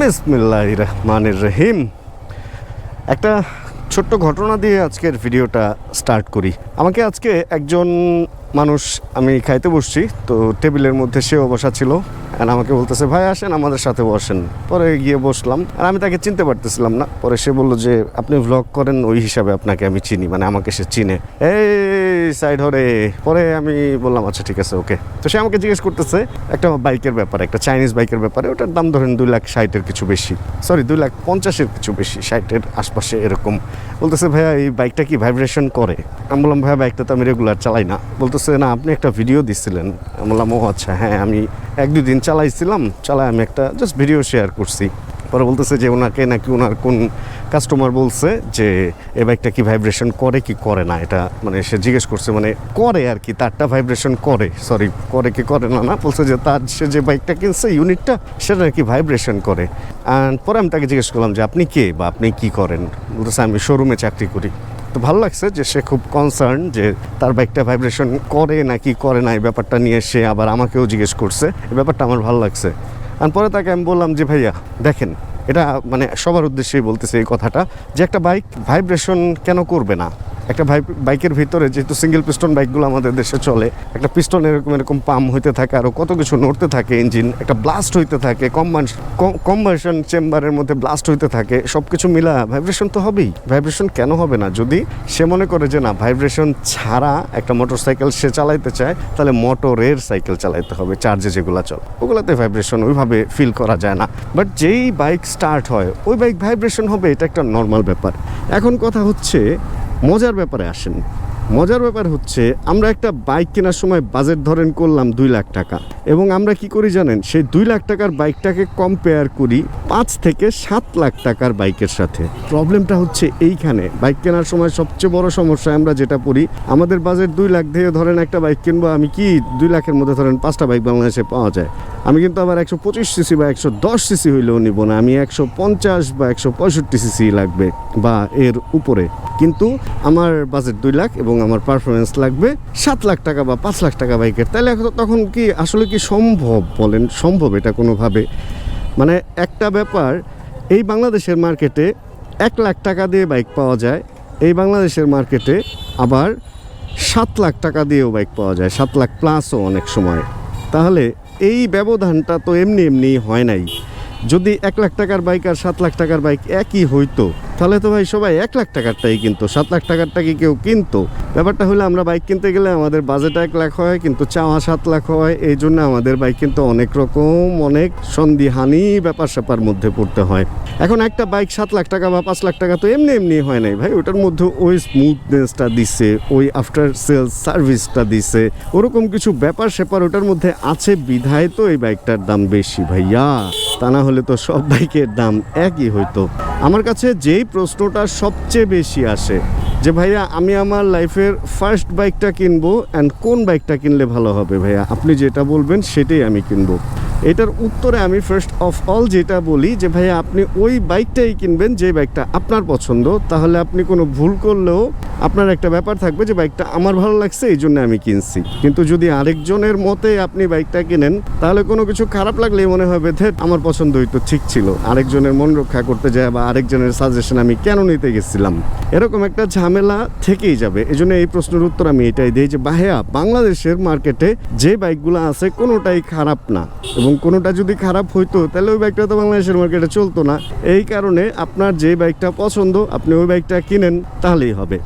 বিসমিল্লাহ রহমানির রহিম একটা ছোট্ট ঘটনা দিয়ে আজকের ভিডিওটা স্টার্ট করি। আমাকে আজকে একজন মানুষ, আমি খাইতে বসছি, তো টেবিলের মধ্যে সেও বসা ছিল। আর আমাকে বলতেছে, ভাই, আসেন, আমাদের সাথে বসেন। পরে গিয়ে বসলাম। আর আমি তাকে চিনতে পারতেছিলাম না। পরে সে বলল যে, আপনি ভ্লগ করেন, ওই হিসাবে আপনাকে আমি চিনি মানে আমাকে সে চিনে। এই সাইড হরে পরে আমি বললাম আচ্ছা ঠিক আছে, ওকে। তো সে আমাকে জিজ্ঞেস করতেছে, একটা বাইকের ব্যাপারে, একটা চাইনিজ বাইকের ব্যাপারে, ওটার দাম ধরেন দুই লাখ ষাটের কিছু বেশি। সরি দুই লাখ পঞ্চাশের কিছু বেশি, ষাটের আশপাশে এরকম। বলতেছে, ভাইয়া, এই বাইকটা কি ভাইব্রেশন করে? আমি বললাম, ভাইয়া, বাইকটা তো আমি রেগুলার চালাই না। বলতেছে না, আপনি একটা ভিডিও দিছিলেন। বললাম ও আচ্ছা হ্যাঁ আমি এক, দুই দিন চালাইছিলাম, চালায় আমি একটা জাস্ট ভিডিও শেয়ার করছি। পরে বলতেছে যে, ওনাকে নাকি ওনার কোন কাস্টমার বলছে যে এই বাইকটা কি ভাইব্রেশন করে কি করে না? এটা মানে সে জিজ্ঞেস করছে মানে করে আর কি, তারটা ভাইব্রেশন করে। সরি করে কি করে না না, বলছে যে, তার, সে যে বাইকটা কিনছে ইউনিটটা সেটা নাকি ভাইব্রেশন করে? অ্যান্ড পরে আমি তাকে জিজ্ঞেস করলাম যে, আপনি কে বা আপনি কি করেন? বলতেছে, আমি শোরুমে চাকরি করি। তো ভালো লাগছে যে সে খুব কনসার্ন যে তার বাইকটা ভাইব্রেশন করে নাকি করে না এই ব্যাপারটা নিয়ে সে আবার আমাকেও জিজ্ঞেস করছে। এই ব্যাপারটা আমার ভালো লাগছে। আর পরে তাকে আমি বললাম যে, ভাইয়া, দেখেন, এটা মানে সবার উদ্দেশ্যেই বলতেছে এই কথাটা যে একটা বাইক ভাইব্রেশন কেন করবে না? একটা বাইকের ভিতরে যেহেতু সিঙ্গেল পিস্টন বাইকগুলো আমাদের দেশে চলে, একটা পিস্টন এরকম এরকম পাম্প হইতে থাকে আরও কত কিছু নড়তে থাকে ইঞ্জিন একটা ব্লাস্ট হইতে থাকে কম্বাসন চেম্বারের মধ্যে ব্লাস্ট হইতে থাকে সব কিছু মিলা ভাইব্রেশন তো হবেই। ভাইব্রেশন কেন হবে না? যদি সে মনে করে যে না ভাইব্রেশন ছাড়া একটা মোটর সাইকেল সে চালাইতে চায়, তাহলে মোটরের সাইকেল চালাইতে হবে চার্জে যেগুলো চলে। ওগুলোতে ভাইব্রেশন ওইভাবে ফিল করা যায় না। বাট যেই বাইক স্টার্ট হয়, ওই বাইক ভাইব্রেশন হবে, এটা একটা নর্মাল ব্যাপার। এখন কথা হচ্ছে মজার ব্যাপারে আসেন। মজার ব্যাপার হচ্ছে, আমরা একটা বাইক কেনার সময় বাজেট ধরেন করলাম দুই লাখ টাকা। এবং আমরা কি করি জানেন, সেই দুই লাখ টাকার বাইকটাকে কম্পেয়ার করি পাঁচ থেকে সাত লাখ টাকার বাইকের সাথে। প্রবলেমটা হচ্ছে এইখানে, বাইক কেনার সময় সবচেয়ে বড় সমস্যা আমরা যেটা পড়ি, আমাদের বাজেট দুই লাখ দিয়ে ধরেন একটা বাইক কিনবো, আমি কি দুই লাখের মধ্যে ধরেন পাঁচটা বাইক বাংলাদেশে পাওয়া যায়? আমি কিন্তু আবার একশো পঁচিশ সিসি বা একশো দশ সিসি হইলেও নিব না, আমি একশো পঞ্চাশ বা একশো পঁয়ষট্টি সিসি লাগবে বা এর উপরে। কিন্তু আমার বাজেট দুই লাখ এবং আমার পারফরমেন্স লাগবে সাত লাখ টাকা বা পাঁচ লাখ টাকা বাইকের। তাহলে তখন কি, আসলে কি সম্ভব বলেন? সম্ভব এটা কোনোভাবে? মানে একটা ব্যাপার, এই বাংলাদেশের মার্কেটে এক লাখ টাকা দিয়ে বাইক পাওয়া যায়, এই বাংলাদেশের মার্কেটে আবার সাত লাখ টাকা দিয়েও বাইক পাওয়া যায়, সাত লাখ প্লাসও অনেক সময়। তাহলে এই ব্যবধানটা তো এমনি এমনি হয় নাই। যদি এক লাখ টাকার বাইক আর সাত লাখ টাকার বাইক একই হইতো, তাহলে তো ভাই সবাই এক লাখ টাকারটাই কিনতো, সাত লাখ টাকারটাকে কেউ কিনতো? ব্যাপারটা হলো আমরা বাইক কিনতে গেলে আমাদের বাজেট এক লাখ হয়, কিন্তু চাওয়া সাত লাখ হয়, এই জন্য আমাদের বাইক কিন্তু অনেক রকম, অনেক সন্দিহানি ব্যাপার স্যাপার মধ্যে পড়তে হয়। এখন একটা বাইক সাত লাখ টাকা বা পাঁচ লাখ টাকা তো এমনি এমনি হয় নাই ভাই, ওটার মধ্যে ওই স্মুথনেসটা দিছে, ওই আফটার সেলস সার্ভিসটা দিছে, ওরকম কিছু ব্যাপার স্যাপার ওটার মধ্যে আছে বিধায় তো এই বাইকটার দাম বেশি ভাইয়া। তা না হলে তো সব বাইকের দাম একই হইতো। আমার কাছে যেই প্রশ্নটা সবচেয়ে বেশি আসে, যে ভাইয়া, আমি আমার লাইফের ফার্স্ট বাইকটা কিনবো অ্যান্ড কোন বাইকটা কিনলে ভালো হবে ভাইয়া? আপনি যেটা বলবেন সেটাই আমি কিনবো। এটার উত্তরে আমি ফার্স্ট অফ অল যেটা বলি যে ভাইয়া, আপনি ওই বাইকটাই কিনবেন যে বাইকটা আপনার পছন্দ। তাহলে আপনি কোনো ভুল করলেও আপনার একটা ব্যাপার থাকবে যে বাইকটা আমার ভালো লাগছে, এই জন্য আমি কিনছি। কিন্তু যদি আরেকজনের মতে আপনি বাইকটা কিনেন, তাহলে কোনো কিছু খারাপ লাগলেই মনে হবে ধেট আমার পছন্দ হয়তো ঠিক ছিল। আরেকজনের মন রক্ষা করতে যায় বা আরেকজনের সাজেশন আমি কেন নিতে গেছিলাম? এরকম একটা ঝামেলা থেকেই যাবে। এই জন্য এই প্রশ্নের উত্তর আমি এটাই দিই যে, ভাইয়া, বাংলাদেশের মার্কেটে যে বাইকগুলো আছে কোনোটাই খারাপ না। এবং কোনোটা যদি খারাপ হইতো, তাহলে ওই বাইকটা তো বাংলাদেশের মার্কেটে চলতো না। এই কারণে আপনার যে বাইকটা পছন্দ, আপনি ওই বাইকটা কিনেন, তাহলেই হবে।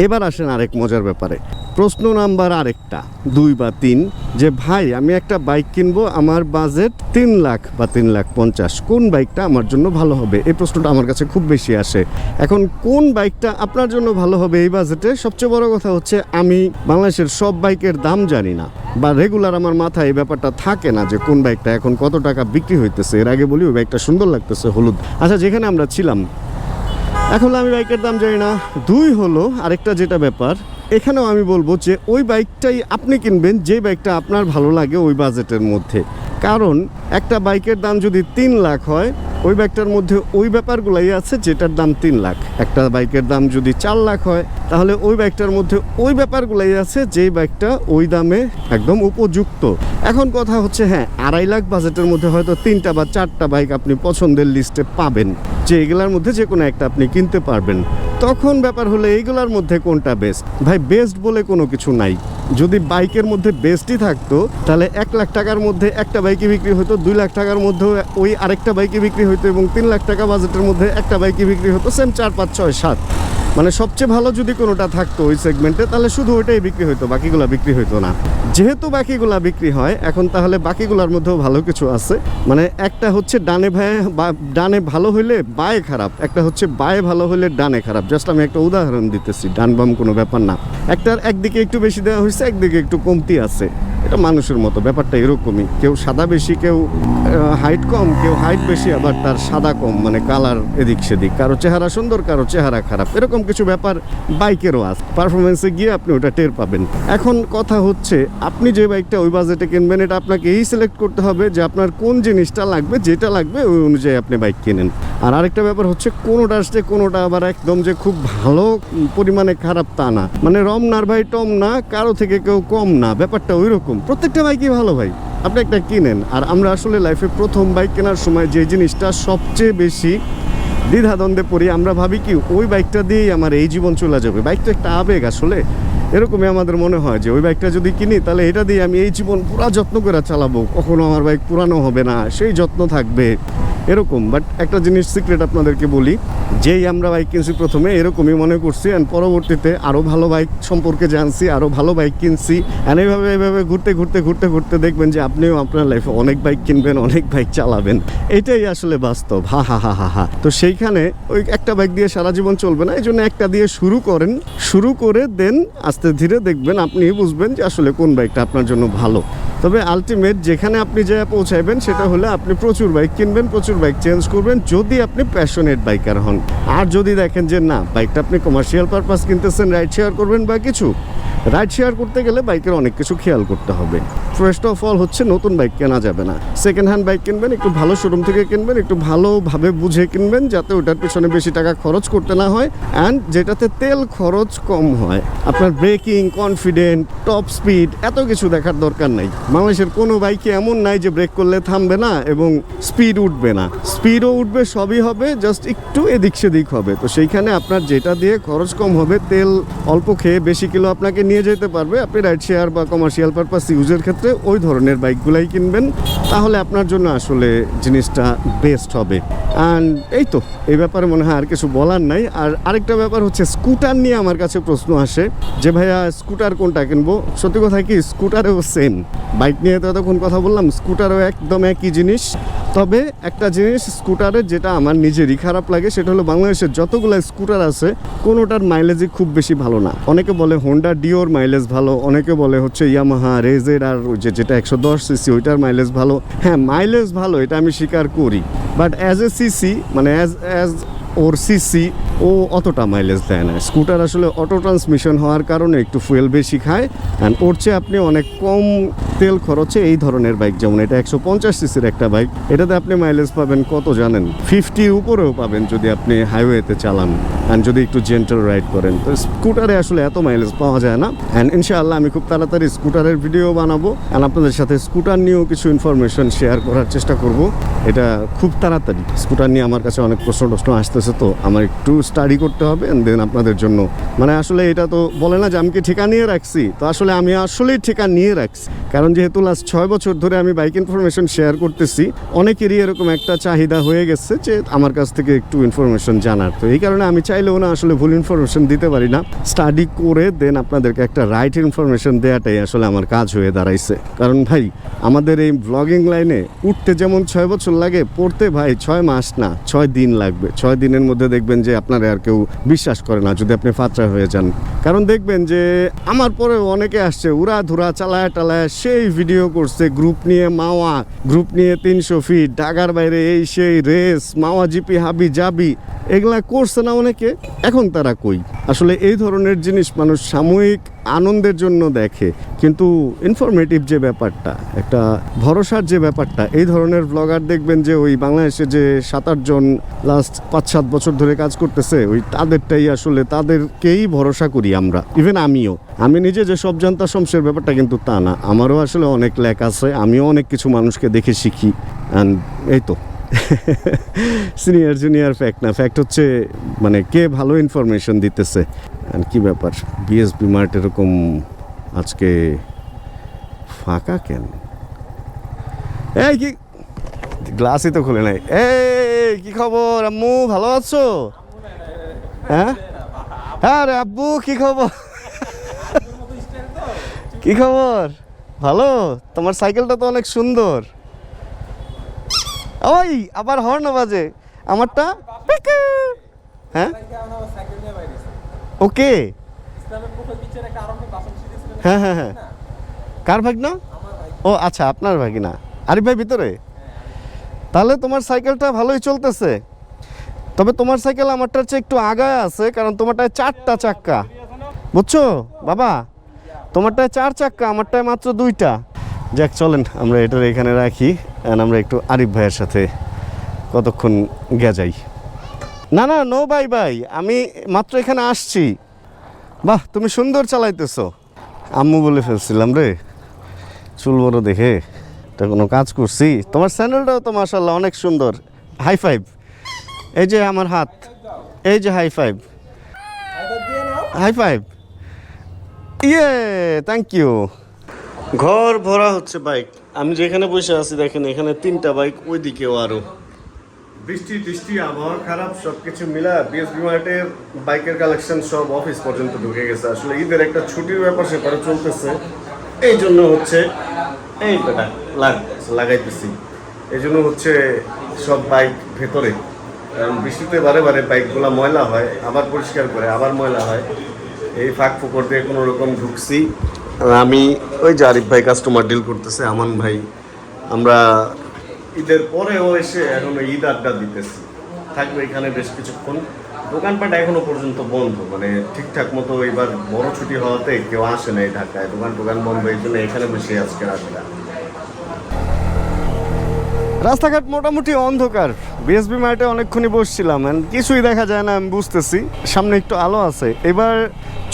এবার আসেন আরেক মজার ব্যাপারে। প্রশ্ন নাম্বার আরেকটা, দুই বা তিন, যে ভাই, আমি একটা বাইক কিনবো, আমার বাজেট তিন লাখ বা তিন লাখ পঞ্চাশ, কোন বাইকটা আমার জন্য ভালো হবে? এই প্রশ্নটা আমার কাছে খুব বেশি আসে। এখন কোন বাইকটা আপনার জন্য ভালো হবে এই বাজেটে সবচেয়ে বড় কথা হচ্ছে, আমি বাংলাদেশের সব বাইকের দাম জানি না, বা রেগুলার আমার মাথায় এই ব্যাপারটা থাকে না যে কোন বাইকটা এখন কত টাকা বিক্রি হইতেছে। এর আগে বলি, ওই বাইকটা সুন্দর লাগতেছে, হলুদ। আচ্ছা যেখানে আমরা ছিলাম এখন আমি বাইকের দাম জানি না। দুই হলো আরেকটা যেটা ব্যাপার, এখানেও আমি বলব যে ওই বাইকটাই আপনি কিনবেন, যে বাইকটা আপনার ভালো লাগে ওই বাজেটের মধ্যে। কারণ একটা বাইকের দাম যদি তিন লাখ হয়, ওই বাইকটার মধ্যে ওই ব্যাপারগুলাই আছে যেটার দাম তিন লাখ। একটা বাইকের দাম যদি চার লাখ হয়, তাহলে ওই বাইকটার মধ্যে ওই ব্যাপারগুলাই আছে যেই বাইকটা ওই দামে একদম উপযুক্ত। এখন কথা হচ্ছে হ্যাঁ আড়াই লাখ বাজেটের মধ্যে হয়তো তিনটা বা চারটা বাইক আপনি পছন্দের লিস্টে পাবেন। যে এগুলার মধ্যে যে কোনো একটা আপনি কিনতে পারবেন। তখন ব্যাপার হলো এইগুলার মধ্যে কোনটা বেস্ট ভাই বেস্ট বলে কোনো কিছু নাই। যদি বাইকের মধ্যে বেস্টই থাকতো, তাহলে এক লাখ টাকার মধ্যে একটা বাইকে বিক্রি হতো দুই লাখ টাকার মধ্যে ওই আরেকটা বাইকে বিক্রি হতো এবং তিন লাখ টাকা বাজেটের মধ্যে একটা বাইকে বিক্রি হতো সেম চার, পাঁচ, ছয়, সাত। মানে সবচেয়ে ভালো যদি কোনোটা থাকতো ওই সেগমেন্টে তাহলে শুধু ওইটাই বিক্রি হতো বাকিগুলা বিক্রি হতো না। যেহেতু বাকিগুলা বিক্রি হয়, এখন তাহলে বাকিগুলার মধ্যেও ভালো কিছু আছে। মানে একটা হচ্ছে ডানে বা ডানে ভালো হইলে বায়ে খারাপ, একটা হচ্ছে বায়ে ভালো হইলে ডানে খারাপ। জাস্ট আমি একটা উদাহরণ দিতেছি, ডান বাম কোনো ব্যাপার না। একটার একদিকে একটু বেশি দেওয়া হয়েছে একদিকে একটু কমতি আছে। এটা মানুষের মতো, ব্যাপারটা এরকমই। কেউ সাদা বেশি, কেউ হাইট কম, কেউ হাইট বেশি, আবার তার সাদা কম মানে কালার এদিক সেদিক। কারও চেহারা সুন্দর, কারও চেহারা খারাপ। এরকম কিছু ব্যাপার বাইকেরও আছে পারফরমেন্সে গিয়ে আপনি ওটা টের পাবেন। এখন কথা হচ্ছে, আপনি যে বাইকটা ওই বাজেটে কিনবেন, এটা আপনাকে এই সিলেক্ট করতে হবে যে আপনার কোন জিনিসটা লাগবে, যেটা লাগবে, ওই অনুযায়ী আপনি বাইক কিনেন। আর আরেকটা ব্যাপার হচ্ছে, কোনোটা আসছে, কোনোটা আবার একদম যে খুব ভালো পরিমাণে খারাপ তা না। মানে রম নার ভাই টম না, কারও থেকে কেউ কম না। ব্যাপারটা ওই রকম প্রত্যেকটা বাইকই ভালো ভাই। আপনি একটা কিনেন, আর আমরা আসলে লাইফে প্রথম বাইক কেনার সময় যে জিনিসটা সবচেয়ে বেশি দ্বিধাদ্বন্দ্বে পড়ি, আমরা ভাবি কি, ওই বাইকটা দিয়েই আমার এই জীবন চলে যাবে। বাইক তো একটা আবেগ আসলে। এরকমই আমাদের মনে হয় যে, ওই বাইকটা যদি কিনি, তাহলে এটা দিয়ে আমি এই জীবন পুরা যত্ন করে চালাবো। কখনো আমার বাইক পুরানো হবে না, সেই যত্ন থাকবে। এরকম বাট একটা জিনিস সিক্রেট আপনাদেরকে বলি, যেই আমরা বাইক কিনছি প্রথমে এরকমই মনে করছি অ্যান্ড পরবর্তীতে আরও ভালো বাইক সম্পর্কে জানছি আরও ভালো বাইক কিনছি অ্যান্ড এইভাবে এইভাবে ঘুরতে ঘুরতে ঘুরতে ঘুরতে দেখবেন যে আপনিও আপনার লাইফে অনেক বাইক কিনবেন, অনেক বাইক চালাবেন। এটাই আসলে বাস্তব, হা হা হা হা হা। তো সেইখানে ওই একটা বাইক দিয়ে সারা জীবন চলবে না এই জন্য একটা দিয়ে শুরু করেন, শুরু করে দেন, আস্তে ধীরে দেখবেন আপনি বুঝবেন যে আসলে কোন বাইকটা আপনার জন্য ভালো। তবে আলটিমেট যেখানে আপনি যা পৌঁছাইবেন সেটা হলে আপনি প্রচুর বাইক কিনবেন, প্রচুর বাইক চেঞ্জ করবেন, যদি আপনি প্যাশনেট বাইকার হন। আর যদি দেখেন যে না বাইকটা আপনি কমার্শিয়াল পারপাস কিনতেছেন রাইড শেয়ার করবেন বা কিছু রাইড শেয়ার করতে গেলে বাইকের অনেক কিছু খেয়াল করতে হবে। ফার্স্ট অফ অল হচ্ছে নতুন বাইক কেনা যাবে না। সেকেন্ড হ্যান্ড বাইক কিনবেন, একটু ভালো শোরুম থেকে কিনবেন, একটু ভালোভাবে বুঝে কিনবেন, যাতে ওটার পিছনে বেশি টাকা খরচ করতে না হয় অ্যান্ড যেটাতে তেল খরচ কম হয়। আপনার ব্রেকিং কনফিডেন্ট টপ স্পিড এত কিছু দেখার দরকার নাই। বাংলাদেশের কোনো বাইকে এমন নাই যে ব্রেক করলে থামবে না এবং স্পিড উঠবে না। স্পিডও উঠবে, সবই হবে জাস্ট একটু এদিক সেদিক হবে। তো সেইখানে আপনার যেটা দিয়ে খরচ কম হবে, তেল অল্প খেয়ে বেশি কিলো আপনাকে নিয়ে যেতে পারবে। আপনি রাইড শেয়ার বা কমার্শিয়াল পারপাস ইউজের ক্ষেত্রে ওই ধরনের বাইকগুলাই কিনবেন। তাহলে আপনার জন্য আসলে জিনিসটা বেস্ট হবে। অ্যান্ড এই তো, এই ব্যাপারে মনে হয় আর কিছু বলার নাই। আর আরেকটা ব্যাপার হচ্ছে স্কুটার নিয়ে আমার কাছে প্রশ্ন আসে যে, ভাইয়া স্কুটার কোনটা কিনবো? সত্যি কথা কি স্কুটারেও সেম বাইক নিয়ে তো এতক্ষণ কথা বললাম, স্কুটারও একদম একই জিনিস। তবে একটা জিনিস স্কুটারের যেটা আমার নিজেরই খারাপ লাগে, সেটা হলো বাংলাদেশের যতগুলো স্কুটার আছে, কোনোটার মাইলেজই খুব বেশি ভালো না। অনেকে বলে হোন্ডা ডিওর মাইলেজ ভালো, অনেকে বলে হচ্ছে ইয়ামাহা রেজের আর যে যেটা একশো দশ সিসি ওইটার মাইলেজ ভালো। হ্যাঁ মাইলেজ ভালো, এটা আমি স্বীকার করি। বাট অ্যাজ এ সিসি মানে অ্যাজ অ্যাজ ওর সিসি ও অতটা মাইলেজ দেয় না। স্কুটার আসলে অটো ট্রান্সমিশন হওয়ার কারণে একটু ফুয়েল বেশি খায় অ্যান্ড ওর চেয়ে আপনি অনেক কম তেল খরচে এই ধরনের বাইক যেমন এটা একশো পঞ্চাশ সিসির একটা বাইক এটাতে আপনি মাইলেজ পাবেন কত জানেন? ফিফটির উপরেও পাবেন যদি আপনি হাইওয়েতে চালান অ্যান্ড যদি একটু জেন্টাল রাইড করেন। তো স্কুটারে আসলে এত মাইলেজ পাওয়া যায় না অ্যান্ড ইনশাআল্লাহ আমি খুব তাড়াতাড়ি স্কুটারের ভিডিও বানাবো অ্যান্ড আপনাদের সাথে স্কুটার নিয়েও কিছু ইনফরমেশন শেয়ার করার চেষ্টা করব। এটা খুব তাড়াতাড়ি। স্কুটার নিয়ে আমার কাছে অনেক প্রশ্ন টশ্ন আসতেছে তো, আমার একটু স্টাডি করতে হবে অ্যান্ড দেন আপনাদের জন্য। মানে আসলে এটা তো বলে না যে আমি কি ঠিকা নিয়ে রাখছি? তো আসলে আমি আসলেই ঠিকা নিয়ে রাখছি। কারণ যেহেতু লাস্ট ছয় বছর ধরে আমি বাইক ইনফরমেশন শেয়ার করতেছি, অনেকেরই এরকম একটা চাহিদা হয়ে গেছে যে আমার কাছ থেকে একটু ইনফরমেশন জানার। তো এই কারণে আমি চাইলেও না আসলে ভুল ইনফরমেশন দিতে পারি না। স্টাডি করে দেন আপনাদেরকে একটা রাইট ইনফরমেশন দেওয়াটাই আসলে আমার কাজ হয়ে দাঁড়াইছে। কারণ ভাই, আমাদের এই ব্লগিং লাইনে উঠতে যেমন ছয় বছর লাগে, পড়তে ভাই ছয় মাস না, ছয় দিন লাগবে। ছয় দিনের মধ্যে দেখবেন যে আপনারা আর কেউ বিশ্বাস করে না যদি আপনি ফাত্রা হয়ে যান। কারণ দেখবেন যে আমার পরে অনেকে আসছে, উড়া ধুরা, চালায় টালায়, সেই ভিডিও করছে গ্রুপ নিয়ে মাওয়া গ্রুপ নিয়ে তিনশো ফিট ডাগার বাইরে এই সেই রেস মাওয়া জিপি, হাবি যাবি এগুলা করছে না অনেকে, এখন তারা কই? আসলে এই ধরনের জিনিস মানুষ সাময়িক আনন্দের জন্য দেখে। কিন্তু ইনফরমেটিভ যে ব্যাপারটা, একটা ভরসার যে ব্যাপারটা, এই ধরনের ব্লগার দেখবেন যে ওই বাংলাদেশে যে সাত আটজন লাস্ট পাঁচ সাত বছর ধরে কাজ করতেছে, ওই তাদেরটাই আসলে তাদেরকেই ভরসা করি আমরা ইভেন আমিও। আমি নিজে যে সব জানতা শমসের ব্যাপারটা কিন্তু তা না। আমারও আসলে অনেক ল্যাক আছে, আমিও অনেক কিছু মানুষকে দেখে শিখি অ্যান্ড এই তো। সিনিয়র জুনিয়র ফ্যাক্ট না। ফ্যাক্ট হচ্ছে মানে কে ভালো ইনফরমেশন দিতেছে? আর কি ব্যাপার? বিএসপি মার্ট এরকম আজকে ফাঁকা কেন? এই কি? গ্লাসই তো খুলে নাই। এই, কি খবর আম্মু? ভালো আছো? হ্যাঁ? হ্যাঁ রে আব্বু, কি খবর? কি খবর? ভালো? তোমার সাইকেলটা তো অনেক সুন্দর। ওই, আবার হর্ন বাজে। আমারটা হ্যাঁ? ওকে। হ্যাঁ হ্যাঁ হ্যাঁ। কার ভাগনা? ও আচ্ছা আপনার ভাগিনা। আরিফ ভাই, ভিতরে? তাহলে তোমার সাইকেলটা ভালোই চলতেছে। তবে তোমার সাইকেল আমারটার চেয়ে একটু আগায় আছে, কারণ তোমারটায় চারটা চাক্কা। বুঝছ? বাবা, তোমারটায় চার চাক্কা, আমারটায় মাত্র দুইটা। যাক, চলেন, আমরা এটার এখানে রাখি। আমরা একটু আরিফ ভাইয়ের সাথে কতক্ষণ গেজাই না না নো বাই বাই আমি মাত্র এখানে আসছি। বাহ, তুমি সুন্দর চালাইতেছো। আম্মু বলে ফেলছিলাম রে। চুল বড় দেখে। এটা কোনো কাজ করছি? তোমার স্যান্ডেলটাও তো মাসাল্লাহ অনেক সুন্দর। হাই ফাইভ এই যে আমার হাত। এই যে হাই ফাইভ হাই ফাইভ ইয়ে থ্যাংক ইউ ঘর ভরা হচ্ছে বাইক আমি যেখানে বসে আছি, দেখেন এখানে তিনটা বাইক ওইদিকেও আরও। বৃষ্টি বৃষ্টি, আবহাওয়া খারাপ সব কিছু মিলা বিএসবি মার্টের বাইকের কালেকশন সব অফিস পর্যন্ত ঢুকে গেছে। আসলে ঈদের একটা ছুটির ব্যাপার সেপারে চলতেছে। এই জন্য হচ্ছে, এই বেটা, লাগ, লাগাইতেছি। এই জন্য হচ্ছে সব বাইক ভেতরে। কারণ বৃষ্টিতে বারে বারে বাইকগুলো ময়লা হয়, আবার পরিষ্কার করে, আবার ময়লা হয়। এই ফাঁক ফুকর দিয়ে কোনো রকম ঢুকছি। আমি ওই যে আরিফ ভাই কাস্টমার ডিল করতেছে, আমান ভাই। আমরা ঈদের পরেও এসে এখনও ঈদ আড্ডা দিতেছি। থাকবে এখানে বেশ কিছুক্ষণ। দোকানপাট এখনও পর্যন্ত বন্ধ মানে ঠিকঠাক মতো এবার বড় ছুটি হওয়াতে কেউ আসে না এই ঢাকায়। দোকান টোকান বন্ধ, এই জন্য এখানে বসে আজকে আড্ডা। রাস্তাঘাট মোটামুটি অন্ধকার। বিএসবি মার্টে অনেকক্ষণই বসছিলাম কিছুই দেখা যায় না, আমি বুঝতেছি। সামনে একটু আলো আছে। এবার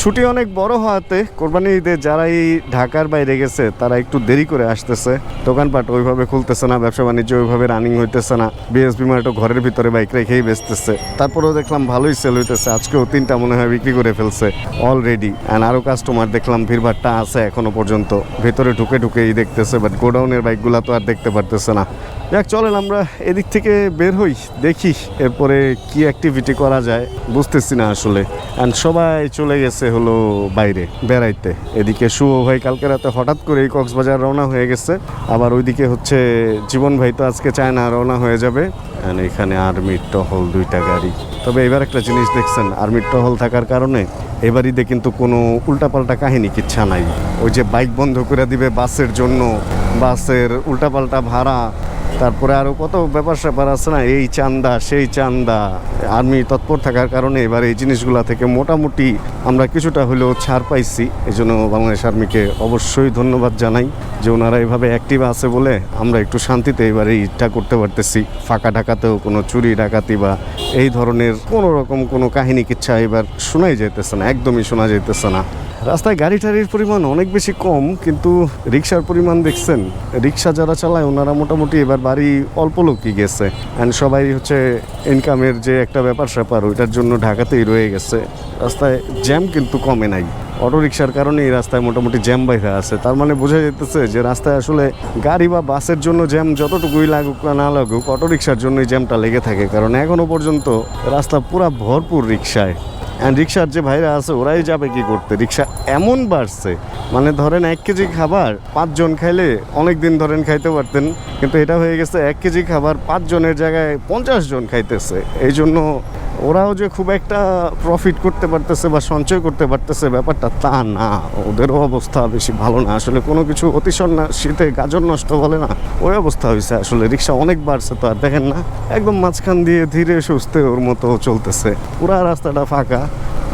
ছুটি অনেক বড় হওয়াতে কোরবানি ঈদে যারা এই ঢাকার বাইরে গেছে, তারা একটু দেরি করে আসতেছে। দোকানপাট ওইভাবে খুলতেছে না, ব্যবসা বাণিজ্য ওইভাবে রানিং হইতেছে না। বিএসপি মার্টও ঘরের ভিতরে বাইক রেখেই বেচতেছে। তারপরেও দেখলাম ভালোই সেল হইতেছে, আজকেও তিনটা মনে হয় বিক্রি করে ফেলছে অলরেডি অ্যান্ড আরও কাস্টমার দেখলাম, ভিড়ভাড়টা আছে এখনও পর্যন্ত। ভেতরে ঢুকে ঢুকেই দেখতেছে বাট গোডাউনের বাইকগুলো তো আর দেখতে পারতেছে না। যাক, চলেন আমরা এদিক থেকে বের হই, দেখি এরপরে কি অ্যাক্টিভিটি করা যায়, বুঝতেছি না আসলে। অ্যান্ড সবাই চলে গেছে। হলো বাইরে, বেড়াইতে। এদিকে শুভ ভাই কালকে রাতে হঠাৎ করে এই কক্সবাজার রওনা হয়ে গেছে। আবার ওইদিকে হচ্ছে জীবন ভাই তো আজকে চায় না রওনা হয়ে যাবে। এখানে আর্মির টহল দুইটা গাড়ি। তবে এবার একটা জিনিস দেখছেন আর্মির টহল থাকার কারণে এবার কিন্তু কোনো উল্টাপাল্টা কাহিনী কিচ্ছা নাই। ওই যে বাইক বন্ধ করে দিবে বাসের জন্য, বাসের উল্টাপাল্টা ভাড়া তারপরে আরও কত ব্যাপার স্যাপার আছে না, এই চান্দা, সেই চান্দা আর্মি তৎপর থাকার কারণে এবার এই জিনিসগুলা থেকে মোটামুটি আমরা কিছুটা হলেও ছাড় পাইছি। এই জন্য বাংলাদেশ আর্মিকে অবশ্যই ধন্যবাদ জানাই যে ওনারা এভাবে অ্যাক্টিভ আছে বলে আমরা একটু শান্তিতে এবার ঈদটা করতে পারতেছি। ফাঁকা ঢাকাতেও কোনো চুরি, ডাকাতি বা এই ধরনের কোনো রকম কোনো কাহিনী কিচ্ছা এবার শোনাই যেতেছে না, একদমই শোনা যেতেছে না। রাস্তায় গাড়ি টাড়ির পরিমাণ অনেক বেশি কম, কিন্তু রিক্সার পরিমাণ দেখছেন। রিক্সা যারা চালায়, ওনারা মোটামুটি এবার বাড়ি অল্প লোকই গেছে। অ্যান্ড সবাই হচ্ছে ইনকামের যে একটা ব্যাপার স্যাপার, ওইটার জন্য ঢাকাতেই রয়ে গেছে। রাস্তায় জ্যাম কিন্তু কমে নাই। অটো রিক্সার কারণে এই রাস্তায় মোটামুটি জ্যাম বাইরে আছে। তার মানে বোঝা যেতেছে যে রাস্তায় আসলে গাড়ি বা বাসের জন্য জ্যাম যতটুকুই লাগুক না লাগুক অটো রিক্সার জন্যই জ্যামটা লেগে থাকে। কারণ এখনও পর্যন্ত রাস্তা পুরা ভরপুর রিক্সায় রিক্সার যে ভাইরা আছে, ওরাই যাবে কি করতে? রিক্সা এমন বাড়ছে মানে ধরেন এক কেজি খাবার পাঁচজন খাইলে অনেক দিন ধরেন খাইতে পারতেন, কিন্তু এটা হয়ে গেছে এক কেজি খাবার পাঁচজনের জায়গায় পঞ্চাশ জন খাইতেছে। এই জন্য ওরাও যে খুব একটা প্রফিট করতে পারতেছে বা সঞ্চয় করতে পারতেছে ব্যাপারটা তা না। ওদেরও অবস্থা বেশি ভালো না। আসলে কোনো কিছু অতিশয় না শীতে গাজর নষ্ট বলে না। ওই অবস্থা হয়েছে আসলে রিক্সা অনেক বাড়ছে তো আর দেখেন না একদম মাঝখান দিয়ে ধীরে সুস্থে ওর মতো চলতেছে। পুরা রাস্তাটা ফাঁকা।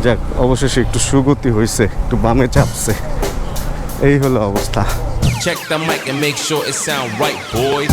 যাক অবশেষে একটু সুগতি হয়েছে একটু বামে চাপছে। এই হলো অবস্থা। Check the mic and make sure it sound right, boys.